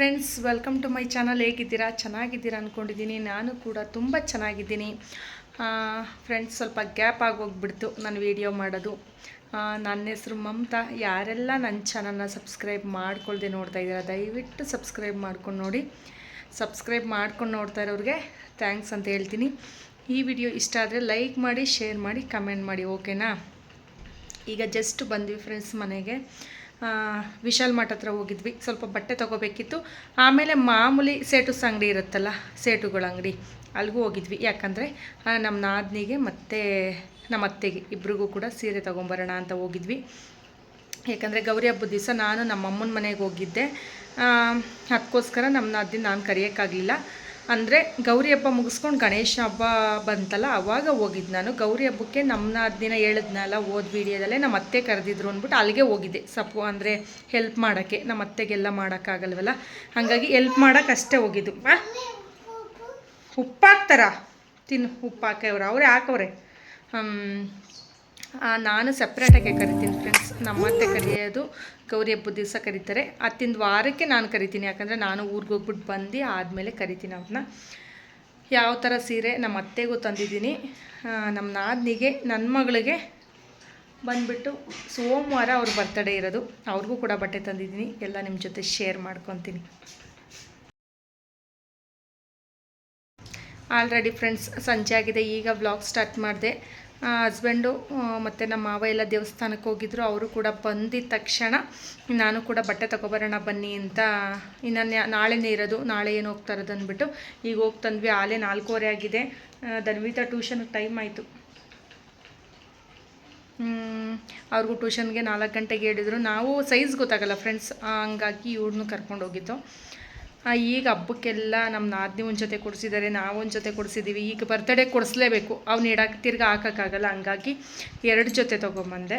Friends welcome to my channel ಹೇಗಿದ್ದೀರಾ? ಚೆನ್ನಾಗಿದ್ದೀರಾ ಅಂದ್ಕೊಂಡಿದ್ದೀನಿ ನಾನು ಕೂಡ ತುಂಬ ಚೆನ್ನಾಗಿದ್ದೀನಿ. ಫ್ರೆಂಡ್ಸ್ ಸ್ವಲ್ಪ ಗ್ಯಾಪ್ ಆಗೋಗ್ಬಿಡ್ತು ನಾನು ವೀಡಿಯೋ ಮಾಡೋದು. ನನ್ನ ಹೆಸರು ಮಮತಾ. ಯಾರೆಲ್ಲ ನನ್ನ ಚಾನಲ್ನ ಸಬ್ಸ್ಕ್ರೈಬ್ ಮಾಡ್ಕೊಳ್ದೆ ನೋಡ್ತಾ ಇದ್ದೀರಾ, ದಯವಿಟ್ಟು ಸಬ್ಸ್ಕ್ರೈಬ್ ಮಾಡ್ಕೊಂಡು ನೋಡಿ. ಸಬ್ಸ್ಕ್ರೈಬ್ ಮಾಡ್ಕೊಂಡು ನೋಡ್ತಾ ಇರೋರಿಗೆ ಥ್ಯಾಂಕ್ಸ್ ಅಂತ ಹೇಳ್ತೀನಿ. ಈ ವಿಡಿಯೋ ಇಷ್ಟ ಆದರೆ ಲೈಕ್ ಮಾಡಿ ಶೇರ್ ಮಾಡಿ ಕಮೆಂಟ್ ಮಾಡಿ ಓಕೆನಾ ಈಗ ಜಸ್ಟ್ ಬಂದ್ವಿ ಫ್ರೆಂಡ್ಸ್ ಮನೆಗೆ. ವಿಶಾಲ್ ಮಠ ಹತ್ರ ಹೋಗಿದ್ವಿ. ಸ್ವಲ್ಪ ಬಟ್ಟೆ ತೊಗೋಬೇಕಿತ್ತು. ಆಮೇಲೆ ಮಾಮೂಲಿ ಸೇಟುಸ್ ಅಂಗಡಿ ಇರುತ್ತಲ್ಲ, ಸೇಟುಗಳ ಅಂಗಡಿ ಅಲ್ಲಿಗೂ ಹೋಗಿದ್ವಿ. ಯಾಕಂದರೆ ನಮ್ಮ ನಾದಿನಿಗೆ ಮತ್ತು ನಮ್ಮ ಅತ್ತೆಗೆ, ಇಬ್ರಿಗೂ ಕೂಡ ಸೀರೆ ತೊಗೊಂಬರೋಣ ಅಂತ ಹೋಗಿದ್ವಿ. ಯಾಕಂದರೆ ಗೌರಿ ಹಬ್ಬದ ದಿವಸ ನಾನು ನಮ್ಮ ಅಮ್ಮನ ಮನೆಗೆ ಹೋಗಿದ್ದೆ. ಅದಕ್ಕೋಸ್ಕರ ನಮ್ಮ ನಾದಿನ ನಾನು ಕರೆಯೋಕ್ಕಾಗಲಿಲ್ಲ. ಅಂದರೆ ಗೌರಿ ಹಬ್ಬ ಮುಗಿಸ್ಕೊಂಡು ಗಣೇಶ ಹಬ್ಬ ಬಂತಲ್ಲ, ಅವಾಗ ಹೋಗಿದ್ದು ನಾನು. ಗೌರಿ ಹಬ್ಬಕ್ಕೆ ನಮ್ಮನ್ನ ನಾದಿನ ಹೇಳಿದ್ನಲ್ಲ ಓದ್ ವೀಡಿಯೋದಲ್ಲೇ ನಮ್ಮ ಅತ್ತೆ ಕರೆದಿದ್ರು ಅಂದ್ಬಿಟ್ಟು ಅಲ್ಲಿಗೆ ಹೋಗಿದ್ದೆ. ಸಪೋ, ಅಂದರೆ ಹೆಲ್ಪ್ ಮಾಡೋಕ್ಕೆ ನಮ್ಮ ಅತ್ತೆಗೆಲ್ಲ ಮಾಡೋಕ್ಕಾಗಲ್ವಲ್ಲ? ಹಾಗಾಗಿ ಹೆಲ್ಪ್ ಮಾಡೋಕ್ಕೆ ಅಷ್ಟೇ ಹೋಗಿದ್ದು. ಉಪ್ಪಾಕ್ತಾರ? ತಿನ್ನು ಉಪ್ಪು ಹಾಕವ್ರೆ ಅವರೇ ಹಾಕವ್ರೆ. ನಾನು ಸಪ್ರೇಟಾಗೆ ಕರಿತೀನಿ ಫ್ರೆಂಡ್ಸ್ ನಮ್ಮ ಅತ್ತೆ ಕರೆಯೋದು ಗೌರಿ ಹಬ್ಬದ ದಿವಸ ಕರೀತಾರೆ. ಅತ್ತಿಂದ ವಾರಕ್ಕೆ ನಾನು ಕರಿತೀನಿ, ಯಾಕಂದರೆ ನಾನು ಊರಿಗೆ ಹೋಗ್ಬಿಟ್ಟು ಬಂದು ಆದಮೇಲೆ ಕರಿತೀನಿ ಅವ್ರನ್ನ ಯಾವ ಥರ ಸೀರೆ ನಮ್ಮ ಅತ್ತೆಗೂ ತಂದಿದ್ದೀನಿ. ನಮ್ಮ ನಾದ್ನಿಗೆ ನನ್ನ ಮಗಳಿಗೆ ಬಂದುಬಿಟ್ಟು ಸೋಮವಾರ ಅವ್ರ ಬರ್ತಡೇ ಇರೋದು. ಅವ್ರಿಗೂ ಕೂಡ ಬಟ್ಟೆ ತಂದಿದ್ದೀನಿ. ಎಲ್ಲ ನಿಮ್ಮ ಜೊತೆ ಶೇರ್ ಮಾಡ್ಕೊತೀನಿ. ಆಲ್ರೆಡಿ ಫ್ರೆಂಡ್ಸ್ ಸಂಜೆ ಆಗಿದೆ. ಈಗ ವ್ಲಾಗ್ ಸ್ಟಾರ್ಟ್ ಮಾಡಿದೆ. ಹಸ್ಬೆಂಡು ಮತ್ತು ನಮ್ಮ ಮಾವ ಎಲ್ಲ ದೇವಸ್ಥಾನಕ್ಕೆ ಹೋಗಿದ್ರು. ಅವರು ಕೂಡ ಬಂದಿದ ತಕ್ಷಣ ನಾನು ಕೂಡ ಬಟ್ಟೆ ತಗೊಬರೋಣ ಬನ್ನಿ ಅಂತ ಇನ್ನು ನಾಳೆನೇ ಇರೋದು. ನಾಳೆ ಏನು ಹೋಗ್ತಾ ಇರೋದು ಅಂದ್ಬಿಟ್ಟು ಈಗ ಹೋಗಿ ತಂದ್ವಿ. ಆಲೇ ನಾಲ್ಕೂವರೆ ಆಗಿದೆ. ಧನ್ವಿತಾ ಟ್ಯೂಷನ್ಗೆ ಟೈಮ್ ಆಯಿತು. ಅವ್ರಿಗೂ ಟ್ಯೂಷನ್ಗೆ ನಾಲ್ಕು ಗಂಟೆಗೆ ಹೇಳಿದರು. ನಾವು ಸೈಜ್ ಗೊತ್ತಾಗಲ್ಲ ಫ್ರೆಂಡ್ಸ್ ಹಂಗಾಗಿ ಇವ್ರನ್ನೂ ಕರ್ಕೊಂಡು ಹೋಗಿದ್ದು. ಈಗ ಹಬ್ಬಕ್ಕೆಲ್ಲ ನಮ್ಮ ನಾದಿನಿ ಒಂದು ಜೊತೆ ಕೊಡಿಸಿದ್ದಾರೆ ನಾವು ಒಂದು ಜೊತೆ ಕೊಡಿಸಿದ್ದೀವಿ ಈಗ ಬರ್ತಡೇ ಕೊಡಿಸ್ಲೇಬೇಕು. ಅವ್ನು ಇಡಕ್ಕೆ ತಿರ್ಗಿ ಹಾಕೋಕ್ಕಾಗಲ್ಲ. ಹಂಗಾಗಿ ಎರಡು ಜೊತೆ ತೊಗೊಂಬಂದೆ.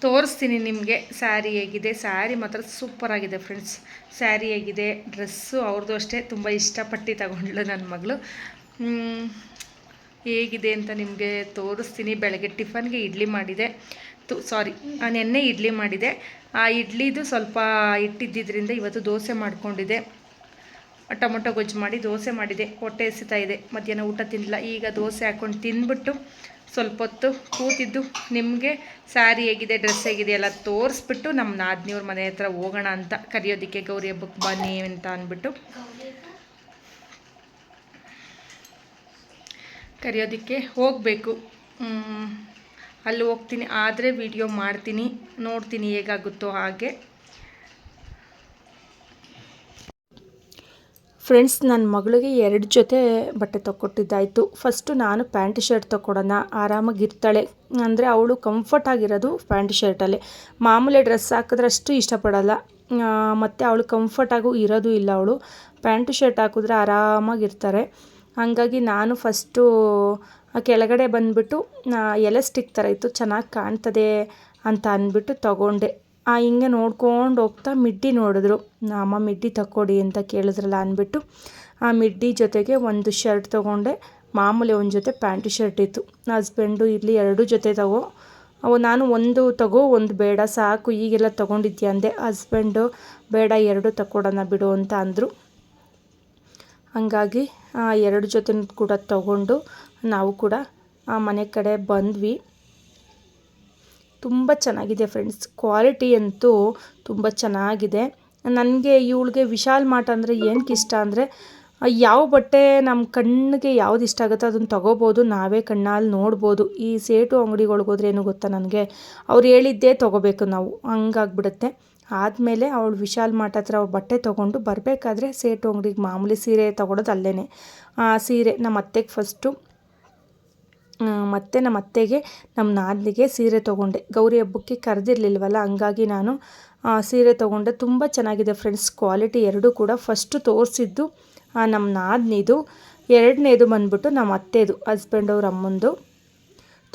ತೋರಿಸ್ತೀನಿ ನಿಮಗೆ. ಸ್ಯಾರಿ ಹೇಗಿದೆ? ಸ್ಯಾರಿ ಮಾತ್ರ ಸೂಪರಾಗಿದೆ ಫ್ರೆಂಡ್ಸ್ ಸ್ಯಾರಿ ಹೇಗಿದೆ? ಡ್ರೆಸ್ಸು ಅವ್ರದ್ದು ಅಷ್ಟೇ. ತುಂಬ ಇಷ್ಟಪಟ್ಟು ತಗೊಂಡ್ಳು ನನ್ನ ಮಗಳು. ಹೇಗಿದೆ ಅಂತ ನಿಮಗೆ ತೋರಿಸ್ತೀನಿ. ಬೆಳಗ್ಗೆ ಟಿಫನ್ಗೆ ಇಡ್ಲಿ ಮಾಡಿದೆ. ತು, ಸಾರಿ ನೆನ್ನೆ ಇಡ್ಲಿ ಮಾಡಿದೆ. ಆ ಇಡ್ಲಿದು ಸ್ವಲ್ಪ ಇಟ್ಟಿದ್ದರಿಂದ ಇವತ್ತು ದೋಸೆ ಮಾಡಿಕೊಂಡಿದೆ. ಟೊಮೊಟೊ ಗೊಜ್ಜು ಮಾಡಿ ದೋಸೆ ಮಾಡಿದೆ. ಹೊಟ್ಟೆ ಎಸಿತಾ ಇದೆ. ಮಧ್ಯಾಹ್ನ ಊಟ ತಿನ್ನಲ್ಲ ಈಗ ದೋಸೆ ಹಾಕ್ಕೊಂಡು ತಿಂದ್ಬಿಟ್ಟು ಸ್ವಲ್ಪ ಹೊತ್ತು ಕೂತಿದ್ದು. ನಿಮಗೆ ಸ್ಯಾರಿ ಹೇಗಿದೆ, ಡ್ರೆಸ್ ಹೇಗಿದೆ ಎಲ್ಲ ತೋರಿಸ್ಬಿಟ್ಟು ನಮ್ಮ ನಾದಿನಿಯವ್ರ ಮನೆ ಹತ್ರ ಹೋಗೋಣ ಅಂತ ಕರೆಯೋದಕ್ಕೆ ಗೌರಿ ಹಬ್ಬಕ್ಕೆ ಬನ್ನಿ ಅಂತ ಅಂದ್ಬಿಟ್ಟು. ಕರೆಯೋದಕ್ಕೆ ಹೋಗಬೇಕು. ಅಲ್ಲಿ ಹೋಗ್ತೀನಿ, ಆದರೆ ವಿಡಿಯೋ ಮಾಡ್ತೀನಿ, ನೋಡ್ತೀನಿ ಹೇಗಾಗುತ್ತೋ ಹಾಗೆ. ಫ್ರೆಂಡ್ಸ್ ನನ್ನ ಮಗಳಿಗೆ ಎರಡು ಜೊತೆ ಬಟ್ಟೆ ತೊಗೊಟ್ಟಿದ್ದಾಯಿತು ಫಸ್ಟು ನಾನು ಪ್ಯಾಂಟ್ ಶರ್ಟ್ ತೊಗೊಳೋಣ ಆರಾಮಾಗಿ ಇರ್ತಾಳೆ. ಅಂದರೆ ಅವಳು ಕಂಫರ್ಟ್ ಆಗಿರೋದು ಪ್ಯಾಂಟ್ ಶರ್ಟಲ್ಲೇ ಮಾಮೂಲಿ ಡ್ರೆಸ್ ಹಾಕಿದ್ರೆ ಅಷ್ಟು ಇಷ್ಟಪಡಲ್ಲ. ಮತ್ತು ಅವಳು ಕಂಫರ್ಟಾಗೂ ಇರೋದು ಇಲ್ಲ ಅವಳು. ಪ್ಯಾಂಟ್ ಶರ್ಟ್ ಹಾಕಿದ್ರೆ ಆರಾಮಾಗಿರ್ತಾರೆ ಹಾಗಾಗಿ ನಾನು ಫಸ್ಟು ಕೆಳಗಡೆ ಬಂದುಬಿಟ್ಟು ಎಲಾಸ್ಟಿಕ್ ಥರ ಇತ್ತು, ಚೆನ್ನಾಗಿ ಕಾಣ್ತದೆ ಅಂತ ಅಂದ್ಬಿಟ್ಟು ತಗೊಂಡೆ. ಆ ಹಿಂಗೆ ನೋಡ್ಕೊಂಡು ಹೋಗ್ತಾ ಮಿಡ್ಡಿ ನೋಡಿದ್ರು. ನಮ್ಮ ಮಿಡ್ಡಿ ತಕ್ಕೊಡಿ ಅಂತ ಕೇಳಿದ್ರಲ್ಲ ಅಂದ್ಬಿಟ್ಟು, ಆ ಮಿಡ್ಡಿ ಜೊತೆಗೆ ಒಂದು ಶರ್ಟ್ ತೊಗೊಂಡೆ. ಮಾಮೂಲಿ ಒಂದು ಜೊತೆ ಪ್ಯಾಂಟ್ ಶರ್ಟ್ ಇತ್ತು. ಹಸ್ಬೆಂಡು ಇಲ್ಲಿ ಎರಡು ಜೊತೆ ತಗೋ. ಅವು ನಾನು ಒಂದು ತಗೋ, ಒಂದು ಬೇಡ, ಸಾಕು, ಈಗೆಲ್ಲ ತೊಗೊಂಡಿದ್ಯಾ? ಅಂದೆ. ಹಸ್ಬೆಂಡು, ಬೇಡ, ಎರಡು ತಕ್ಕೊಡೋಣ ಬಿಡು ಅಂತ ಅಂದರು. ಹಂಗಾಗಿ ಎರಡು ಜೊತೆ ಕೂಡ ತಗೊಂಡು ನಾವು ಕೂಡ ಆ ಮನೆ ಕಡೆ ಬಂದ್ವಿ. ತುಂಬ ಚೆನ್ನಾಗಿದೆ ಫ್ರೆಂಡ್ಸ್. ಕ್ವಾಲಿಟಿ ಅಂತೂ ತುಂಬ ಚೆನ್ನಾಗಿದೆ. ನನಗೆ ಇವಳಿಗೆ ವಿಶಾಲ್ ಮಾರ್ಟ್ ಅಂದರೆ ಏನಕ್ಕೆ ಇಷ್ಟ ಅಂದರೆ ಯಾವ ಬಟ್ಟೆ ನಮ್ಮ ಕಣ್ಣಿಗೆ ಯಾವ್ದು ಇಷ್ಟ ಆಗುತ್ತೋ ಅದನ್ನು ತೊಗೋಬೋದು, ನಾವೇ ಕಣ್ಣಲ್ಲಿ ನೋಡ್ಬೋದು. ಈ ಸೇಟು ಅಂಗಡಿಗಳಿಗೋದ್ರೆ ಏನು ಗೊತ್ತಾ ನನಗೆ? ಅವ್ರು ಹೇಳಿದ್ದೇ ತೊಗೋಬೇಕು ನಾವು. ಹಂಗಾಗ್ಬಿಡುತ್ತೆ. ಆದಮೇಲೆ ಅವಳು ವಿಶಾಲ್ ಮಾರ್ಟ್ ಹತ್ರ ಬಟ್ಟೆ ತೊಗೊಂಡು ಬರಬೇಕಾದ್ರೆ ಸೇಟು ಅಂಗಡಿಗೆ ಮಾಮೂಲಿ ಸೀರೆ ತೊಗೊಳೋದು ಅಲ್ಲೇ ಆ ಸೀರೆ ನಮ್ಮ ಅತ್ತೆಗೆ ಫಸ್ಟು ಮತ್ತು ನಮ್ಮ ಅತ್ತೆಗೆ ನಮ್ಮ ನಾದಿನಿಗೆ ಸೀರೆ ತೊಗೊಂಡೆ. ಗೌರಿ ಹಬ್ಬಕ್ಕೆ ಕರೆದಿರ್ಲಿಲ್ವಲ್ಲ, ಹಂಗಾಗಿ ನಾನು ಸೀರೆ ತೊಗೊಂಡೆ. ತುಂಬ ಚೆನ್ನಾಗಿದೆ ಫ್ರೆಂಡ್ಸ್ ಕ್ವಾಲಿಟಿ ಎರಡೂ ಕೂಡ ಫಸ್ಟು ತೋರಿಸಿದ್ದು ನಮ್ಮ ನಾದಿನಿದು. ಎರಡನೇದು ಬಂದ್ಬಿಟ್ಟು ನಮ್ಮ ಅತ್ತೆದು ಹಸ್ಬೆಂಡ್ ಅವ್ರ ಅಮ್ಮಂದು.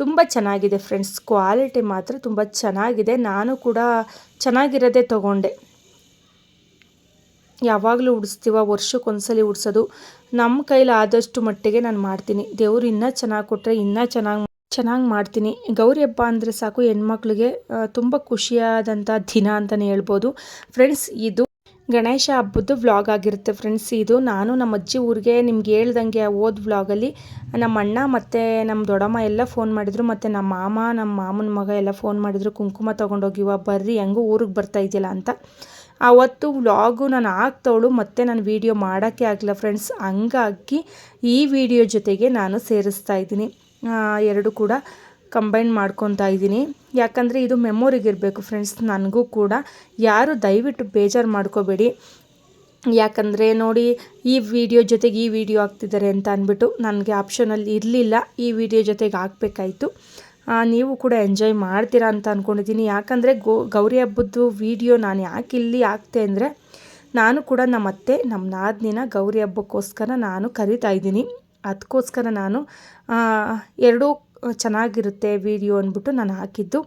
ತುಂಬ ಚೆನ್ನಾಗಿದೆ ಫ್ರೆಂಡ್ಸ್ ಕ್ವಾಲಿಟಿ ಮಾತ್ರ ತುಂಬ ಚೆನ್ನಾಗಿದೆ. ನಾನು ಕೂಡ ಚೆನ್ನಾಗಿರೋದೇ ತೊಗೊಂಡೆ. ಯಾವಾಗಲೂ ಉಡಿಸ್ತೀವ, ವರ್ಷಕ್ಕೊಂದ್ಸಲಿ ಉಡ್ಸೋದು. ನಮ್ಮ ಕೈಲಿ ಆದಷ್ಟು ಮಟ್ಟಿಗೆ ನಾನು ಮಾಡ್ತೀನಿ. ದೇವ್ರು ಇನ್ನೂ ಚೆನ್ನಾಗಿ ಕೊಟ್ಟರೆ ಇನ್ನೂ ಚೆನ್ನಾಗಿ ಚೆನ್ನಾಗಿ ಮಾಡ್ತೀನಿ. ಗೌರಿ ಹಬ್ಬ ಅಂದರೆ ಸಾಕು ಹೆಣ್ಮಕ್ಳಿಗೆ ತುಂಬ ಖುಷಿಯಾದಂಥ ದಿನ ಅಂತಲೇ ಹೇಳ್ಬೋದು. ಫ್ರೆಂಡ್ಸ್ ಇದು ಗಣೇಶ ಹಬ್ಬದ್ದು ವ್ಲಾಗ್ ಆಗಿರುತ್ತೆ ಫ್ರೆಂಡ್ಸ್ ಇದು ನಾನು ನಮ್ಮ ಅಜ್ಜಿ ಊರಿಗೆ ನಿಮ್ಗೆ ಹೇಳ್ದಂಗೆ ಓದ್ ವ್ಲಾಗಲ್ಲಿ ನಮ್ಮ ಅಣ್ಣ ಮತ್ತು ನಮ್ಮ ದೊಡ್ಡಮ್ಮ ಎಲ್ಲ ಫೋನ್ ಮಾಡಿದರು, ಮತ್ತು ನಮ್ಮ ಮಾಮ ನಮ್ಮ ಮಾಮನ ಮಗ ಎಲ್ಲ ಫೋನ್ ಮಾಡಿದರು, ಕುಂಕುಮ ತೊಗೊಂಡೋಗಿವ ಬರ್ರಿ, ಹೆಂಗೂ ಊರಿಗೆ ಬರ್ತಾ ಇದೆಯಲ್ಲ ಅಂತ. ಆವತ್ತು ವ್ಲಾಗು ನಾನು ಹಾಕ್ತವಳು, ಮತ್ತೆ ನಾನು ವೀಡಿಯೋ ಮಾಡೋಕ್ಕೆ ಆಗಲ್ಲ ಫ್ರೆಂಡ್ಸ್ ಹಂಗಾಗಿ ಈ ವಿಡಿಯೋ ಜೊತೆಗೆ ನಾನು ಸೇರಿಸ್ತಾ ಇದ್ದೀನಿ. ಎರಡು ಕೂಡ. ಕಂಬೈನ್ ಮಾಡ್ಕೊತಾ ಇದ್ದೀನಿ. ಯಾಕಂದರೆ ಇದು ಮೆಮೊರಿಗಿರಬೇಕು ಫ್ರೆಂಡ್ಸ್ ನನಗೂ ಕೂಡ. ಯಾರು ದಯವಿಟ್ಟು ಬೇಜಾರು ಮಾಡ್ಕೋಬೇಡಿ. ಯಾಕಂದರೆ ನೋಡಿ, ಈ ವಿಡಿಯೋ ಜೊತೆಗೆ ಈ ವಿಡಿಯೋ ಹಾಕ್ತಿದ್ದಾರೆ ಅಂತ ಅಂದ್ಬಿಟ್ಟು ನನಗೆ ಆಪ್ಷನಲ್ಲಿ ಇರಲಿಲ್ಲ. ಈ ವಿಡಿಯೋ ಜೊತೆಗೆ ಹಾಕ್ಬೇಕಾಯಿತು. ನೀವು ಕೂಡ ಎಂಜಾಯ್ ಮಾಡ್ತೀರಾ ಅಂತ ಅಂದ್ಕೊಂಡಿದ್ದೀನಿ ಯಾಕಂದರೆ ಗೋ, ಗೌರಿ ಹಬ್ಬದ್ದು ವಿಡಿಯೋ ನಾನು ಯಾಕೆ ಇಲ್ಲಿ ಹಾಕ್ತೆ ಅಂದರೆ, ನಾನು ಕೂಡ ನಮ್ಮ ಅತ್ತೆ, ನಮ್ಮ ನಾದಿನ ಗೌರಿ ಹಬ್ಬಕ್ಕೋಸ್ಕರ ನಾನು ಕರಿತಾ ಇದ್ದೀನಿ. ಅದಕ್ಕೋಸ್ಕರ ನಾನು ಎರಡೂ ಚೆನ್ನಾಗಿರುತ್ತೆ ವಿಡಿಯೋ ಅಂದ್ಬಿಟ್ಟು ನಾನು ಹಾಕಿದ್ದು.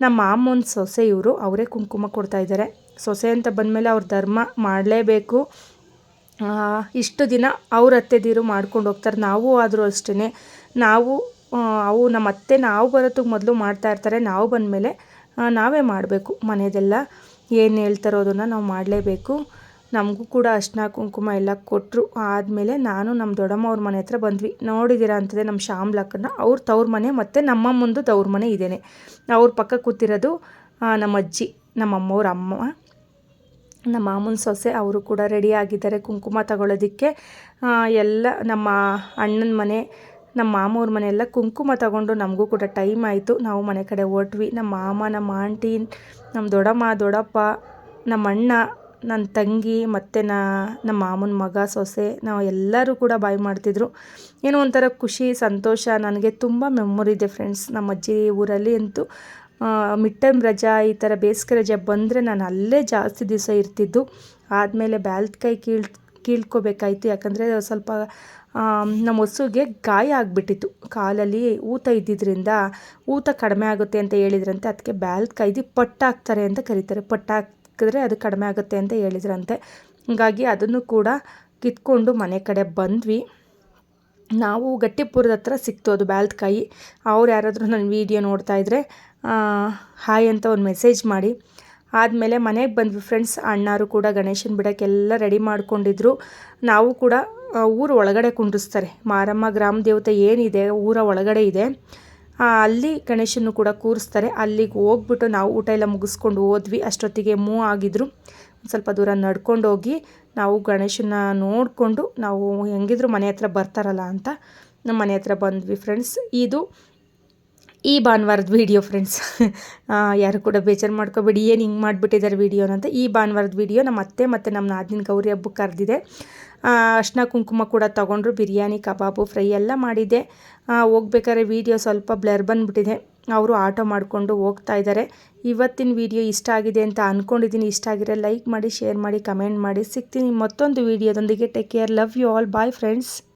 ನಮ್ಮ ಮಾಮನ ಸೊಸೆ ಇವರು ಅವರೇ ಕುಂಕುಮ ಕೊಡ್ತಾಯಿದ್ದಾರೆ ಸೊಸೆ ಅಂತ ಬಂದಮೇಲೆ ಅವ್ರ ಧರ್ಮ ಮಾಡಲೇಬೇಕು. ಇಷ್ಟು ದಿನ ಅವ್ರ ಅತ್ತೆದೀರು ಮಾಡ್ಕೊಂಡು ಹೋಗ್ತಾರೆ. ನಾವು ಆದರೂ ಅಷ್ಟೇ ನಾವು ಅವು ನಮ್ಮ ಅತ್ತೆ ನಾವು ಬರೋದಕ್ಕೆ ಮೊದಲು ಮಾಡ್ತಾ ಇರ್ತಾರೆ. ನಾವು ಬಂದಮೇಲೆ ನಾವೇ ಮಾಡಬೇಕು ಮನೆಯದೆಲ್ಲ ಏನು ಹೇಳ್ತಾರೋ ಅದನ್ನು ನಾವು ಮಾಡಲೇಬೇಕು. ನಮಗೂ ಕೂಡ ಅರ್ಶಿನ ಕುಂಕುಮ ಎಲ್ಲ ಕೊಟ್ಟರು ಆದಮೇಲೆ ನಾನು ನಮ್ಮ ದೊಡ್ಡಮ್ಮ ಅವ್ರ ಮನೆ ಹತ್ರ ಬಂದ್ವಿ. ನೋಡಿದ್ದೀರಾ ಅಂತದೆ ನಮ್ಮ ಶ್ಯಾಮ್ಲಕ್ಕನ ಅವ್ರ ತವ್ರ ಮನೆ ಮತ್ತು ನಮ್ಮ ಮುಂದೆ ತವ್ರ ಮನೆ ಇದ್ದೇನೆ ಅವ್ರ ಪಕ್ಕ ಕೂತಿರೋದು ನಮ್ಮ ಅಜ್ಜಿ ನಮ್ಮಮ್ಮವ್ರ ಅಮ್ಮ ನಮ್ಮ ಮಾಮನ ಸೊಸೆ. ಅವರು ಕೂಡ ರೆಡಿ ಆಗಿದ್ದಾರೆ ಕುಂಕುಮ ತಗೊಳ್ಳೋದಕ್ಕೆ ಎಲ್ಲ ನಮ್ಮ ಅಣ್ಣನ ಮನೆ, ನಮ್ಮ ಮಾಮವ್ರ ಮನೆಯೆಲ್ಲ ಕುಂಕುಮ ತಗೊಂಡು ನಮಗೂ ಕೂಡ ಟೈಮ್ ಆಯಿತು. ನಾವು ಮನೆ ಕಡೆ ಹೊರಟ್ವಿ. ನಮ್ಮ ಮಾಮ, ನಮ್ಮ ಆಂಟಿ, ನಮ್ಮ ದೊಡ್ಡಮ್ಮ, ದೊಡ್ಡಪ್ಪ, ನಮ್ಮ ಅಣ್ಣ ನನ್ನ ತಂಗಿ ಮತ್ತು ನಾ, ನಮ್ಮ ಮಾಮನ ಮಗ ಸೊಸೆ, ನಾವು ಎಲ್ಲರೂ ಕೂಡ ಬಾಯ್ ಮಾಡ್ತಿದ್ರು. ಏನೋ ಒಂಥರ ಖುಷಿ, ಸಂತೋಷ, ನನಗೆ ತುಂಬ ಮೆಮೊರಿ ಇದೆ ಫ್ರೆಂಡ್ಸ್ ನಮ್ಮ ಅಜ್ಜಿ ಊರಲ್ಲಿ ಅಂತೂ ಮಿಡ್ ಟೈಮ್ ರಜಾ ಈ ಥರ ಬೇಸಿಗೆ ರಜೆ ಬಂದರೆ ನಾನು ಅಲ್ಲೇ ಜಾಸ್ತಿ ದಿವಸ ಇರ್ತಿದ್ದು. ಆದಮೇಲೆ ಬ್ಯಾಲ್ತ್ ಕೈ ಕೀಳ್, ಕೀಳ್ಕೊಬೇಕಾಯ್ತು. ಯಾಕಂದರೆ ಸ್ವಲ್ಪ ನಮ್ಮ ಹಸುಗೆ ಗಾಯ ಆಗಿಬಿಟ್ಟಿತ್ತು. ಕಾಲಲ್ಲಿ ಊತ ಇದ್ದಿದ್ದರಿಂದ ಊತ ಕಡಿಮೆ ಆಗುತ್ತೆ ಅಂತ ಹೇಳಿದ್ರಂತೆ. ಅದಕ್ಕೆ ಬ್ಯಾಲ್ತ್ ಕೈದಿ ಪಟ್ಟಾಕ್ತಾರೆ ಅಂತ ಕರೀತಾರೆ. ಪಟ್ಟಾಕಿದ್ರೆ ಅದು ಕಡಿಮೆ ಆಗುತ್ತೆ ಅಂತ ಹೇಳಿದ್ರಂತೆ. ಹಾಗಾಗಿ ಅದನ್ನು ಕೂಡ ಕಿತ್ಕೊಂಡು ಮನೆ ಕಡೆ ಬಂದ್ವಿ. ನಾವು ಗಟ್ಟಿಪುರದ ಹತ್ರ ಸಿಕ್ತು ಅದು ಕಾಯಿ ಅವ್ರು ಯಾರಾದರೂ ನನ್ನ ವೀಡಿಯೋ ನೋಡ್ತಾ ಇದ್ದರೆ ಹಾಯ್ ಅಂತ ಒಂದು ಮೆಸೇಜ್ ಮಾಡಿ. ಆದಮೇಲೆ ಮನೆಗೆ ಬಂದ್ವಿ ಫ್ರೆಂಡ್ಸ್, ಅಣ್ಣಾರು ಕೂಡ, ಗಣೇಶನ ಬಿಡೋಕ್ಕೆಲ್ಲ ರೆಡಿ ಮಾಡ್ಕೊಂಡಿದ್ರು. ನಾವು ಕೂಡ ಊರು ಒಳಗಡೆ ಕುಂಡಿಸ್ತಾರೆ ಮಾರಮ್ಮ, ಗ್ರಾಮ ದೇವತೆ ಏನಿದೆ, ಊರ ಒಳಗಡೆ ಇದೆ. ಅಲ್ಲಿ ಗಣೇಶನ್ನು ಕೂಡ ಕೂರಿಸ್ತಾರೆ. ಅಲ್ಲಿಗೆ ಹೋಗ್ಬಿಟ್ಟು ನಾವು ಊಟ ಎಲ್ಲ ಮುಗಿಸ್ಕೊಂಡು ಹೋದ್ವಿ. ಅಷ್ಟೊತ್ತಿಗೆ ಮೂವ್ ಆಗಿದ್ರು. ಸ್ವಲ್ಪ ದೂರ ನಡ್ಕೊಂಡೋಗಿ ನಾವು ಗಣೇಶನ ನೋಡಿಕೊಂಡು ನಾವು ಹೆಂಗಿದ್ರು ಮನೆ ಹತ್ರ ಬರ್ತಾರಲ್ಲ ಅಂತ ನಮ್ಮ ಮನೆ ಹತ್ರ ಬಂದ್ವಿ ಫ್ರೆಂಡ್ಸ್. ಇದು ಈ ಭಾನುವಾರದ ವೀಡಿಯೋ ಫ್ರೆಂಡ್ಸ್ ಯಾರು ಕೂಡ ಬೇಜಾರು ಮಾಡ್ಕೋಬೇಡಿ. ಏನು ಹಿಂಗೆ ಮಾಡಿಬಿಟ್ಟಿದ್ದಾರೆ ವೀಡಿಯೋನಂತ ಈ ಭಾನುವಾರದ ವೀಡಿಯೋ ನಮ್ಮ ಅತ್ತೆ ಮತ್ತು ನಮ್ಮ ನಾದಿನ ಗೌರಿ ಹಬ್ಬಕ್ಕೆ ಕರೆದಿದೆ. ಅರ್ಶಿನ ಕುಂಕುಮ ಕೂಡ ತೊಗೊಂಡ್ರು. ಬಿರಿಯಾನಿ, ಕಬಾಬು ಫ್ರೈ ಎಲ್ಲ ಮಾಡಿದೆ. ಹೋಗ್ಬೇಕಾದ್ರೆ ವೀಡಿಯೋ ಸ್ವಲ್ಪ ಬ್ಲರ್ ಬಂದುಬಿಟ್ಟಿದೆ. ಅವರು ಆಟೋ ಮಾಡಿಕೊಂಡು ಹೋಗ್ತಾ ಇದ್ದಾರೆ ಇವತ್ತಿನ ವೀಡಿಯೋ ಇಷ್ಟ ಆಗಿದೆ ಅಂತ ಅಂದ್ಕೊಂಡಿದ್ದೀನಿ ಇಷ್ಟ ಆಗಿರೋ ಲೈಕ್ ಮಾಡಿ ಶೇರ್ ಮಾಡಿ ಕಮೆಂಟ್ ಮಾಡಿ. ಸಿಗ್ತೀನಿ ಮತ್ತೊಂದು ವೀಡಿಯೋದೊಂದಿಗೆ take care love you all bye friends